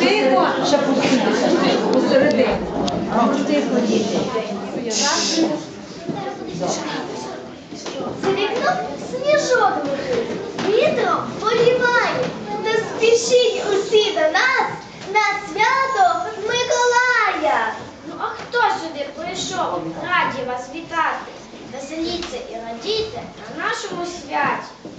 Тихо, ще посередині. Тихо, діти. За вікном сніжок летить, вітром поліває. Не спішіть усі до нас на свято Миколая. Ну а хто сюди прийшов? Раді вас вітати. Веселіться і радійте на нашому святі.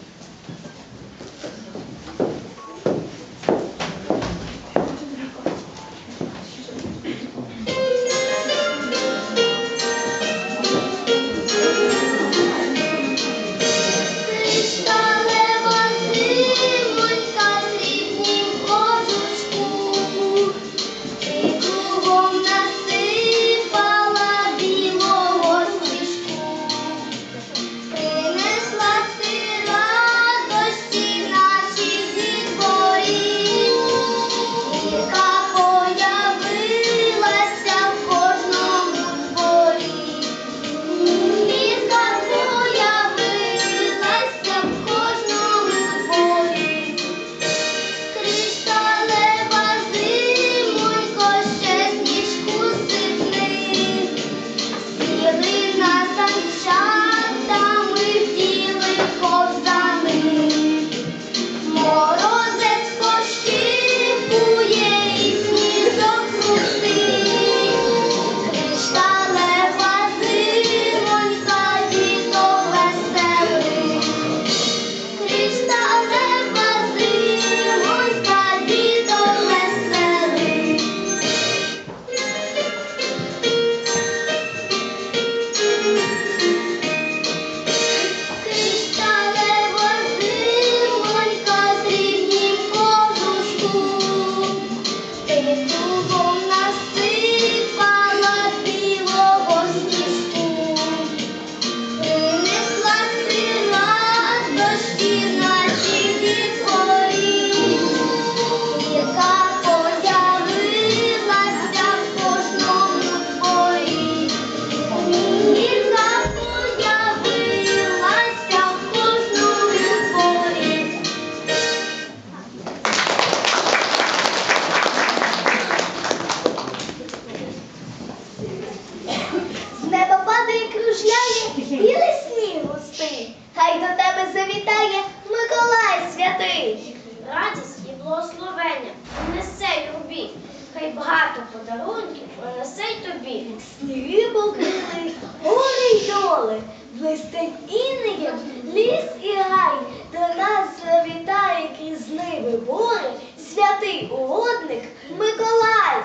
Подарунків принесе й тобі. Сніги покрили, гори й доли, блистить інеєм ліс і гай. До нас завітає крізь ниви бори, святий угодник Миколай.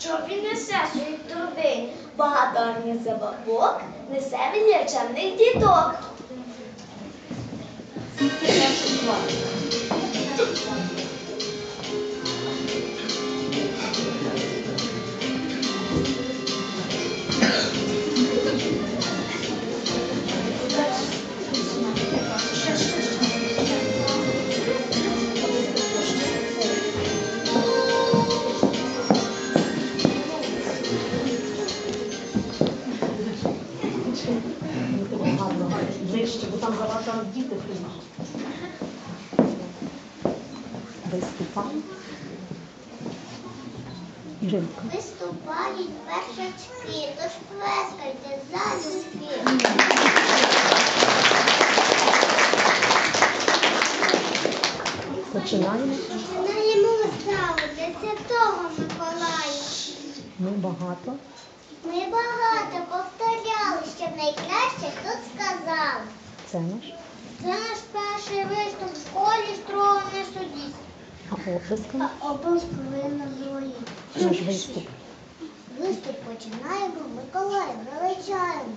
Що він несе своїх торби? Багато забавок несе він для чемних діток. Бо там діти. Виступай. Жінка. Виступають першачки, тож плескайте залюбки. Починаємо. Починаємо виставу для святого Миколая. Ми багато. Ми багато повторяли, щоб найкраще тут сказав. Це наш. Це наш перший виступ в школі строго не судіть. А оплесками А обов'язк повинна зрої. наш виступ. Виступ починаємо, Миколая величаємо.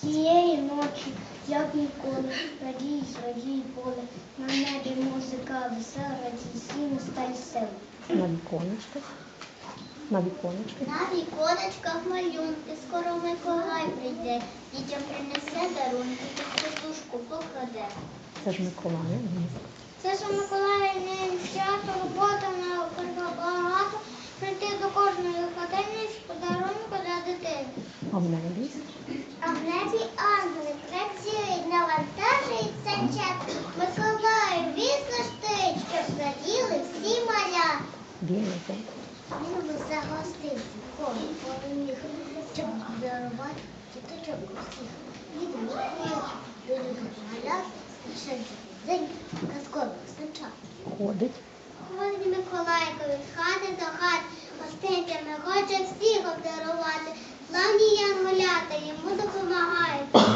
Тієї ночі, як ніколи, радій, радій поле, на небі музика весела, радій сім стай сил. На віконечках. На віконечках. На віконечках малюнки, скоро Миколай прийде, дітям принесе дарунки, під подушку покладе. Це ж Миколая. Це ж у Миколая не свято, робота на багато, прийти до кожної хатини з подарунку для дитини. А в небі? А в небі ангели працюють, навантажують санчат. Миколаю вісно штить, щоб раділи всі маля. Він іде. Він би загостив кого переміг, щоб дарувати діточок усіх. Від Миколая до малят, день казкових санчат. Ходить. Ходить Миколайко від хати до хати, гостинцями хоче всіх обдарувати. Славні янголята йому допомагають.